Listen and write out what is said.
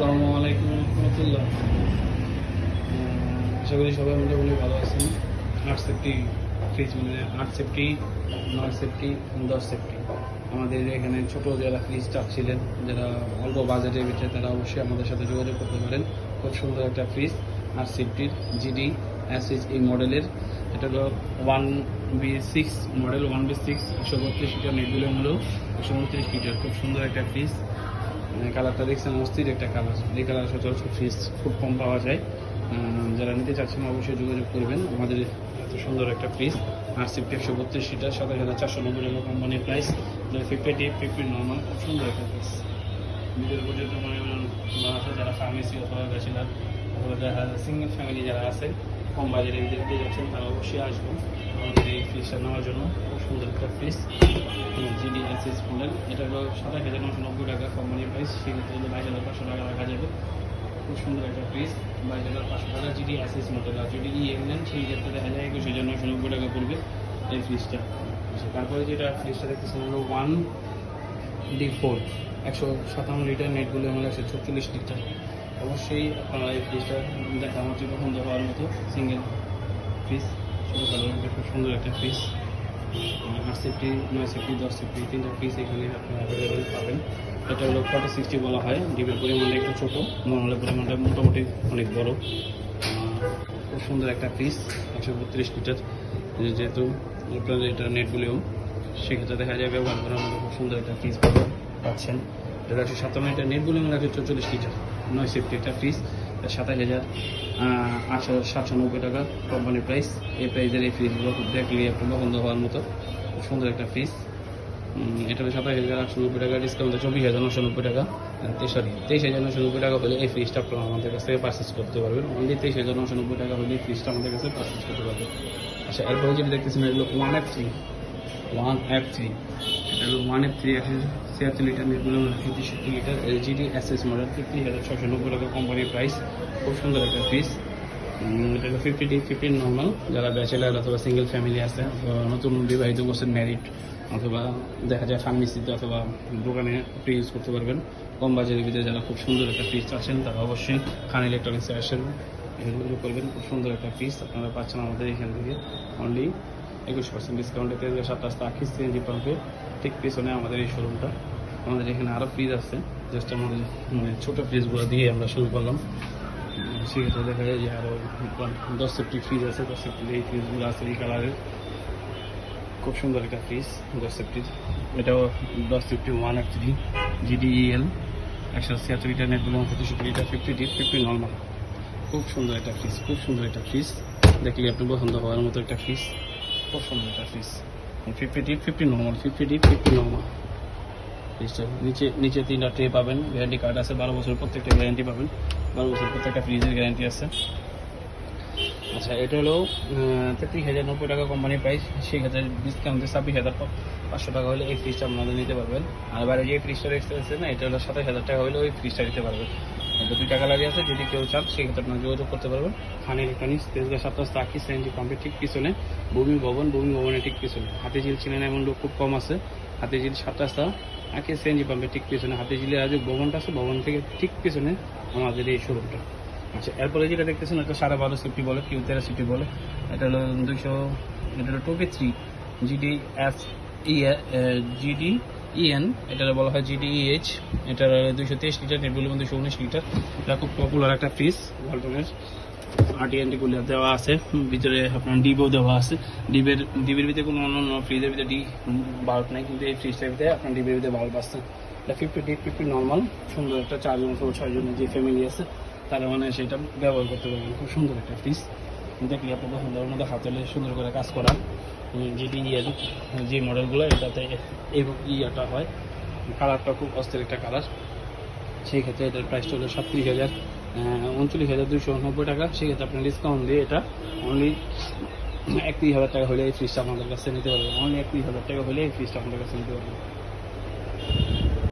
আসসালামু আলাইকুম রহমতুল্লাহ। আশা করি সবাই মোটামুটি ভালো আছেন। আট সেফটি, ফ্রিজ মানে আট সেফটি নয় সেফটি দশ সেফটি। আমাদের এখানে ছোট যারা ফ্রিজ চাচ্ছিলেন যারা অল্প বাজেটের ভিতরে তারা অবশ্যই আমাদের সাথে যোগাযোগ করতে পারেন। খুব সুন্দর একটা ফ্রিজ আট সেফটির জিডি অ্যাসিস এই মডেলের। এটা হলো one B six model, one B six একশো বত্রিশ লিটার নেটগুলো হলো একশো উনত্রিশ লিটার খুব সুন্দর একটা ফ্রিজ। কালারটা দেখছেন অস্থির একটা কালার। এই কালার সচরাচর ফ্রিজ, খুব কম পাওয়া যায়। যারা নিতে চাচ্ছেন অবশ্যই যোগাযোগ করবেন। আমাদের এত সুন্দর একটা ফ্রিজ আর সিফটি একশো বত্রিশ সিটার, সাতাশ হাজার চারশো নব্বই টাকা কোম্পানির price fifty T fifty normal খুব সুন্দর একটা ফ্রিজ। নিজের পর্যন্ত মনে করেন যারা ফার্মেসি অথবা ব্যাচেলার অথবা যারা সিঙ্গেল ফ্যামিলি যারা আছে কম বাজারে দিতে যাচ্ছেন তারা অবশ্যই আসবেন। আমাদের এই ফ্রিজটা নেওয়ার জন্য খুব সুন্দর একটা ফ্রিজ জিডি এসএস বললেন এটা হলো সাতাশ হাজার নশো নব্বই টাকা কোম্পানির প্রাইস সেক্ষেত্রে হলো বাইশ হাজার পাঁচশো টাকা রাখা যাবে। খুব সুন্দর একটা ফ্রিজ বাইশ হাজার পাঁচশো টাকা জিডি এসএস মডেল আর যদি ই নেন সেই ক্ষেত্রে দেখা যায় একুশ হাজার নশো নব্বই টাকা পড়বে এই ফ্রিজটা আচ্ছা, তারপরে যেটা ফ্রিজটা দেখতেছেন হলো ওয়ান ডি ফোর একশো সাতান্ন লিটার নেটগুলো আমার একশো ছত্রিশ লিটার অবশ্যই আপনারা এই ফ্রিজটা দেখা আমার হচ্ছে পছন্দ হওয়ার মতো সিঙ্গেল ফ্রিজ ছোটো খুব সুন্দর একটা ফ্রিজ আট সেফটি, নয় সেফটি, দশ সেফটি, তিনটা ফ্রিজ এখানে আপনারা অ্যাভেলেবেল পাবেন। এটা হলো ফর্টি সিক্সটি বলা হয়। ডিমের পরিমাণটা একটু ছোটো, নর্মালের পরিমাণটা মোটামুটি অনেক বড়। খুব সুন্দর একটা ফ্রিজ একশো বত্রিশ লিটার যেহেতু আপনার এটা নেটগুলিও সেক্ষেত্রে দেখা যায় ব্যবহার করার মতো খুব সুন্দর একটা ফ্রিজ পাচ্ছেন। এটা একশো সাতান্ন লিটার নেটগুলি আমরা একশো চল্লিশ লিটার নয় সেফটি একটা ফ্রিজ সাতাশ হাজার আটশো, সাতশো নব্বই টাকা কোম্পানির প্রাইস এই প্রাইসের এই ফ্রিজগুলো দেখলে একটু পছন্দ হওয়ার মতো। খুব সুন্দর একটা ফ্রিজ এটা হলো সাতাশ হাজার আটশো নব্বই টাকা ডিসকাউন্টে চব্বিশ হাজার নশো নব্বই টাকা। সরি তেইশ হাজার নশো নব্বই টাকা হলে এই ফ্রিজটা আপনারা আমাদের কাছ থেকে পারচেস করতে পারবেন। অনলি তেইশ হাজার নশো নব্বই টাকা হলে এই ফ্রিজটা আমাদের কাছে পারচেস করতে পারবেন। আচ্ছা এরপরে যেটা দেখতেছেন, এগুলো one three one F three. এটা ওয়ান এফ থ্রি একশো ছিয়াত্তর লিটার তেষট্টি litre LGD SS model fifty হাজার ছশো নব্বই টাকা কোম্পানির প্রাইস খুব সুন্দর একটা ফ্রিজ এটা হলো ফিফটি ডি ফিফটি নর্মাল যারা ব্যাচেলার অথবা সিঙ্গেল ফ্যামিলি আছে নতুন বিবাহিত করছেন ম্যারিড অথবা দেখা যায় ফার্মেসিতে অথবা দোকানে আপনি ইউজ করতে পারবেন। কম বাজারের ভিতরে যারা খুব সুন্দর একটা ফ্রিজ আছেন তারা অবশ্যই খান ইলেকট্রনিক্সে আসেন। এগুলো করবেন। খুব সুন্দর একটা ফ্রিজ আপনারা পাচ্ছেন আমাদের এখান থেকে অনলি একুশ পার্সেন্ট ডিসকাউন্টে তেল সাত রাস্তা আখিস সিএনজি পাম্পে ঠিক পিছনে আমাদের এই শোরুমটা আমাদের এখানে আরও ফ্রিজ আছে। জাস্ট আমাদের মানে ছোটো ফ্রিজগুলো দিয়ে আমরা শুরু করলাম। সেক্ষেত্রে দেখা যায় যে আরও দশ সেফটি ফ্রিজ আছে, দশ সেফটি এই ফ্রিজগুলো আছে এই কালারের খুব সুন্দর একটা ফ্রিজ দশ সেফটির এটাও দশ সেফটি ওয়ান আর থ্রি জিডিএল একশো ছিয়াত্তর লিটার নেটগুলো পঁচিশটি litre fifty D fifty normal খুব সুন্দর একটা ফ্রিজ খুব সুন্দর একটা ফ্রিজ দেখলে আপনি পছন্দ হওয়ার মতো একটা ফ্রিজ খুব এটা ফিস fifty D fifty normal fifty D fifty normal নিচে নিচে তিনটা ট্রে পাবেন। গ্যারান্টি কার্ড আছে, বারো বছর প্রত্যেকটা গ্যারান্টি পাবেন। বারো বছর প্রত্যেকটা ফ্রিজের গ্যারান্টি আছে। আচ্ছা এটা হলো তেত্রিশ হাজার নব্বই টাকা কোম্পানির প্রাইস সেই সেক্ষেত্রে ডিসকাউন্টে ছাব্বিশ হাজার পাঁচশো টাকা হলে এই ফ্রিজটা আপনাদের নিতে পারবেন। আর বাইরে যে ফ্রিজটা রেখে আছে না, এটা হলো সাতাশ হাজার টাকা হলে ওই ফ্রিজটা নিতে পারবেন। দুই টাকা লাগে আছে, যদি কেউ চান সেক্ষেত্রে আপনার যোগাযোগ করতে পারবেন। খান ইলেকট্রনিক্স তেজগা সাতাশ তাকি সিএনজি পাম্পের ঠিক পিছনে, ভূমি ভবন, ভূমি ভবনের ঠিক পিছনে। হাতিঝিল চিনেন এমন লোক খুব কম আছে। রাস্তা আগে সিএনজি পাম্পের ঠিক পিছনে। হাতিঝিলে আজ ভবনটা আছে, ভবন থেকে ঠিক পিছনে আমাদের এই শোরুমটা আচ্ছা এরপরে যেটা দেখতেছেন, একটা সাড়ে বারো সিফটি বলে, কিউ তেরো সিফটি বলে। এটা হলো দুইশো, এটা হলো two three GD S E GD EN এটা বলা হয় জিডি ইএইচ এটা দুইশো তেইশ লিটার নেট বলবেন দুইশো উনিশ লিটার। এটা খুব পপুলার একটা ফ্রিজ ওয়ালটনের আরটিএনটি গুলো দেওয়া আছে। ভিতরে আপনার ডিবও দেওয়া আছে। ডিবের ডিবের ভিতরে কোনো অন্য অন্য ফ্রিজের ভিতরে ডি বাল্ব নাই, কিন্তু এই ফ্রিজটার ভিতরে আপনার ডিবের ভিতরে বাল্ব আছে। এটা ফিফটি ডি ফিফটি নর্মাল সুন্দর একটা চারজন ছয়জনের যে ফ্যামিলি আছে। তারা মানে সেটা ব্যবহার করতে পারবেন। খুব সুন্দর একটা ফ্রিজ দেখলে আপনার পছন্দের মধ্যে হাতেলে সুন্দর করে কাজ করা যেটি ইয়ের যে মডেলগুলো এটাতে ইয়েটা হয়। কালারটা খুব অস্থির একটা কালার সেই ক্ষেত্রে এটার প্রাইসটা হলো সাতত্রিশ হাজার। উনচল্লিশ হাজার দুশো নব্বই টাকা। সেক্ষেত্রে আপনার ডিসকাউন্ট দিয়ে এটা অনলি একত্রিশ হাজার টাকা হলে এই ফ্রিজটা আমাদের কাছে নিতে পারবেন। অনলি একত্রিশ হাজার টাকা হলে এই ফ্রিজটা আমাদের কাছে নিতে পারবেন।